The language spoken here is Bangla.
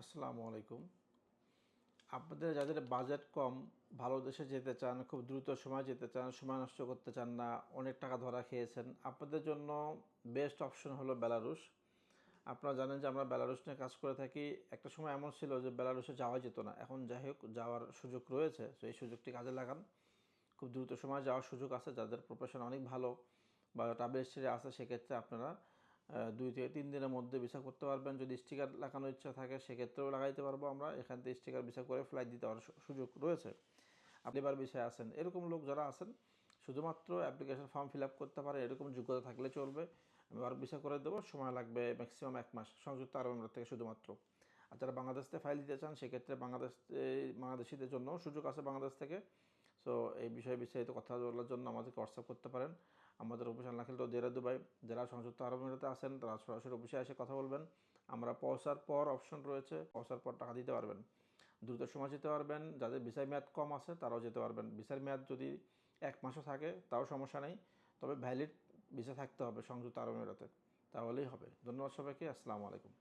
আসসালামু আলাইকুম। আপনাদের যাদের বাজেট কম, ভালো দেশে যেতে চান, খুব দ্রুত সময় যেতে চান, সময় নষ্ট করতে চান না, অনেক টাকা ধরা খেয়েছেন, আপনাদের জন্য বেস্ট অপশন হলো বেলারুশ। আপনারা জানেন যে আমরা বেলারুশ নিয়ে কাজ করে থাকি। একটা সময় এমন ছিল যে বেলারুশে যাওয়া যেত না। এখন যাই হোক, যাওয়ার সুযোগ রয়েছে তো এই সুযোগটি কাজে লাগান। খুব দ্রুত সময় যাওয়ার সুযোগ আছে, যাদের প্রফেশন অনেক ভালো বা ট্রাভেল হিস্ট্রি আছে, সেক্ষেত্রে আপনারা দুই থেকে তিন দিনের মধ্যে ভিসা করতে পারবেন। যদি স্টিকার লাগানোর ইচ্ছা থাকে, সেক্ষেত্রেও লাগাইতে পারব আমরা। এখান থেকে স্টিকার ভিসা করে ফ্লাইট দিতে পারার সুযোগ রয়েছে। আপনি এবার বিষয়ে আসেন। এরকম লোক যারা আছেন, শুধুমাত্র অ্যাপ্লিকেশন ফর্ম ফিল আপ করতে পারে, এরকম যোগ্যতা থাকলে চলবে। আমি ওয়ার্ক ভিসা করে দেবো, সময় লাগবে ম্যাক্সিমাম এক মাস। সংযুক্ত আরব আমিরাত থেকে শুধুমাত্র। আর যারা বাংলাদেশ থেকে ফাইল দিতে চান, সেক্ষেত্রে বাংলাদেশ, বাংলাদেশিদের জন্য সুযোগ আছে বাংলাদেশ থেকে। সো এই বিষয়ে বিস্তারিত কথা বলার জন্য আমাদেরকে হোয়াটসঅ্যাপ করতে পারেন। আমাদের অফিস আল্লাখিল দেরা দুবাই। যারা সংযুক্ত আরব আমিরাতে আছেন, তারা সরাসরি অফিসে এসে কথা বলবেন। আমরা পৌঁছার পর অপশন রয়েছে, পৌঁছার পর টাকা দিতে পারবেন। দ্রুত সময় যেতে পারবেন। যাদের ভিসার মেয়াদ কম আছে, তারাও যেতে পারবেন। ভিসার মেয়াদ যদি এক মাসও থাকে, তাও সমস্যা নেই। তবে ভ্যালিড ভিসা থাকতে হবে সংযুক্ত আরব আমিরাতে তাহলেই হবে। ধন্যবাদ সবাইকে। আসসালামু আলাইকুম।